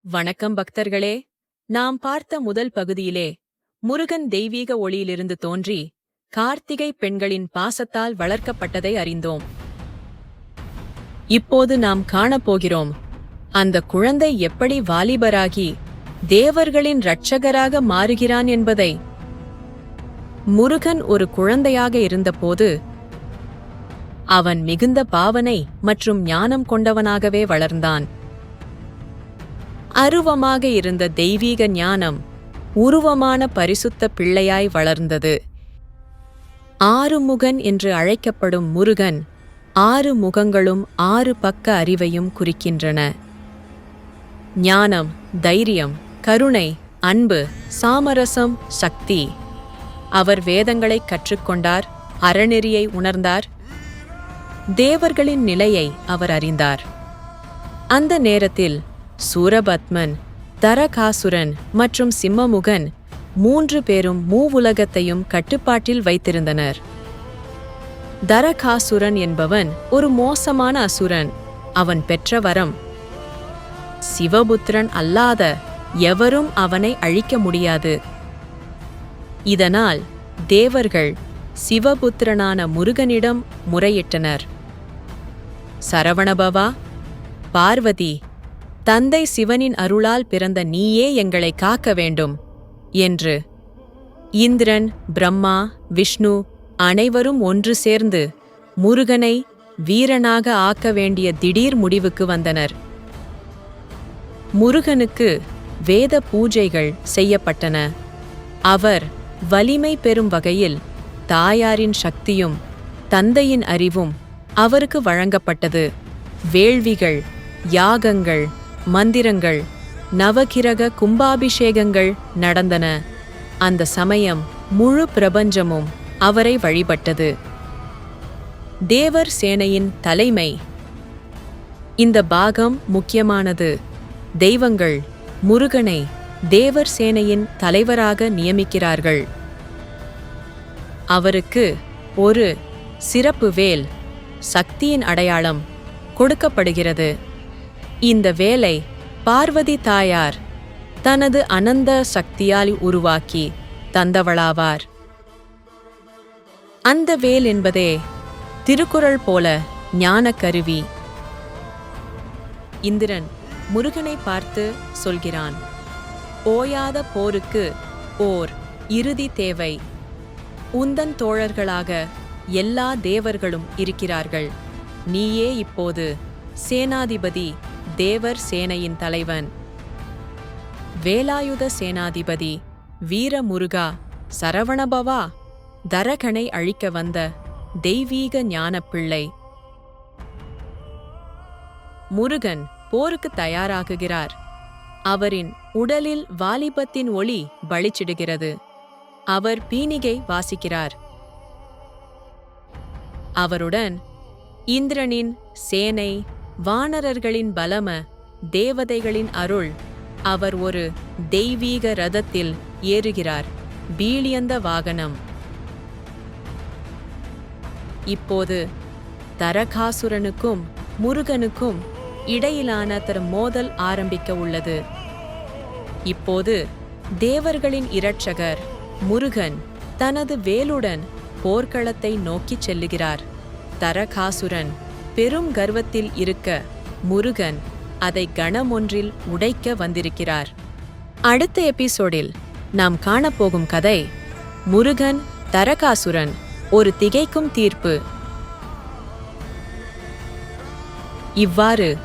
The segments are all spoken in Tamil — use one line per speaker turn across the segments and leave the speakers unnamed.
வணக்கம் பக்தர்களே. நாம் பார்த்த முதல் பகுதியிலே முருகன் தெய்வீக ஒளியிலிருந்து தோன்றி கார்த்திகை பெண்களின் பாசத்தால் வளர்க்கப்பட்டதை அறிந்தோம். இப்போது நாம் காணப்போகிறோம் அந்த குழந்தை எப்படி வாலிபராகி தேவர்களின் இரட்சகராக மாறுகிறான் என்பதை. முருகன் ஒரு குழந்தையாக இருந்தபோது அவன் மிகுந்த பாவனை மற்றும் ஞானம் கொண்டவனாகவே வளர்ந்தான். அருவமாக இருந்த தெய்வீக ஞானம் உருவமான பரிசுத்த பிள்ளையாய் வளர்ந்தது. ஆறுமுகன் என்று அழைக்கப்படும் முருகன் ஆறு முகங்களும் ஆறு பக்க அறிவையும் குறிக்கின்றன. ஞானம் தைரியம் கருணை அன்பு சாமரசம் சக்தி. அவர் வேதங்களை கற்றுக்கொண்டார் அறநெறியை உணர்ந்தார் தேவர்களின் நிலையை அவர் அறிந்தார். அந்த நேரத்தில் சூரபத்மன் தரகாசுரன் மற்றும் சிம்மமுகன் மூன்று பேரும் மூவுலகத்தையும் கட்டுப்பாட்டில் வைத்திருந்தனர். தரகாசுரன் என்பவன் ஒரு மோசமான அசுரன். அவன் பெற்ற வரம் சிவபுத்திரன் அல்லாத எவரும் அவனை அழிக்க முடியாது. இதனால் தேவர்கள் சிவபுத்திரனான முருகனிடம் முறையிட்டனர். சரவணபவா பார்வதி தந்தை சிவனின் அருளால் பிறந்த நீயே எங்களை காக்க வேண்டும் என்று. இந்திரன் பிரம்மா விஷ்ணு அனைவரும் ஒன்று சேர்ந்து முருகனை வீரனாக ஆக்க வேண்டிய திடீர் முடிவுக்கு வந்தனர். முருகனுக்கு வேத பூஜைகள் செய்யப்பட்டன. அவர் வலிமை பெறும் வகையில் தாயாரின் சக்தியும் தந்தையின் அறிவும் அவருக்கு வழங்கப்பட்டது. வேள்விகள் யாகங்கள் மந்திரங்கள் நவகிரக கும்பாபிஷேகங்கள் நடந்தன. அந்த சமயம் முழு பிரபஞ்சமும் அவரை வழிபட்டது. தேவர் சேனையின் தலைமை. இந்த பாகம் முக்கியமானது. தெய்வங்கள் முருகனை தேவர் சேனையின் தலைவராக நியமிக்கிறார்கள். அவருக்கு ஒரு சிறப்பு வேல் சக்தியின் அடையாளம் கொடுக்கப்படுகிறது. இந்த வேலை பார்வதி தாயார் தனது அனந்த சக்தியால் உருவாக்கி தந்தவளாவார். அந்த வேல் என்பதே திருக்குறள் போல ஞானக்கருவி. இந்திரன் முருகனை பார்த்து சொல்கிறான் ஓயாத போருக்கு ஓர் இறுதி தேவை. உந்தன் தோழர்களாக எல்லா தேவர்களும் இருக்கிறார்கள். நீயே இப்போது சேனாதிபதி தேவர் சேனையின் தலைவன். வேலாயுத சேனாதிபதி வீரமுருகா சரவணபவா தரகனை அழிக்க வந்த தெய்வீக ஞானப்பிள்ளை. முருகன் போருக்கு தயாராகுகிறார். அவரின் உடலில் வாலிபத்தின் ஒளி பளிச்சிடுகிறது. அவர் பீனிகை வாசிக்கிறார். அவருடன் இந்திரனின் சேனை வானரர்களின் பலம தேவதைகளின் அருள் அவர் ஒரு தெய்வீக ரதத்தில் ஏறுகிறார் பீலியந்த வாகனம். இப்போது தரகாசுரனுக்கும் முருகனுக்கும் இடையிலான தர் மோதல் ஆரம்பிக்க உள்ளது. இப்போது தேவர்களின் இரட்சகர் முருகன் தனது வேலுடன் போர்க்களத்தை நோக்கிச் செல்லுகிறார். தரகாசுரன் பெரும் கர்வத்தில் இருக்க முருகன் அதை கணமொன்றில் உடைக்க வந்திருக்கிறார். அடுத்த எபிசோடில் நாம் காணப்போகும் கதை முருகன் தரகாசுரன் ஒரு திகைக்கும் தீர்ப்பு. இவ்வாறு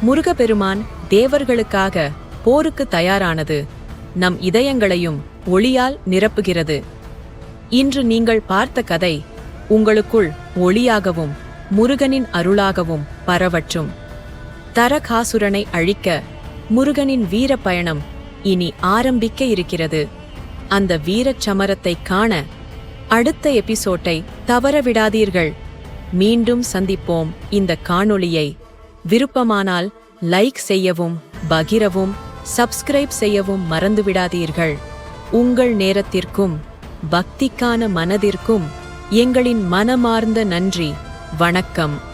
முருகப்பெருமான் தேவர்களுக்காக போருக்கு தயாரானது. நம் இதயங்களையும் ஒளியால் நிரப்புகிறது. இன்று நீங்கள் பார்த்த கதை உங்களுக்குள் ஒளியாகவும் முருகனின் அருளாகவும் பரவற்றும். தரகாசுரனை அழிக்க முருகனின் வீர பயணம் இனி ஆரம்பிக்க இருக்கிறது. அந்த வீரச் சமரத்தை காண அடுத்த எபிசோட்டை தவறவிடாதீர்கள். மீண்டும் சந்திப்போம் இந்த காணொளியை. விருப்பமானால் லைக் செய்யவும் பகிரவும் சப்ஸ்கிரைப் செய்யவும் மறந்துவிடாதீர்கள். உங்கள் நேரத்திற்கும் பக்திக்கான மனதிற்கும் எங்களின் மனமார்ந்த நன்றி. வணக்கம்.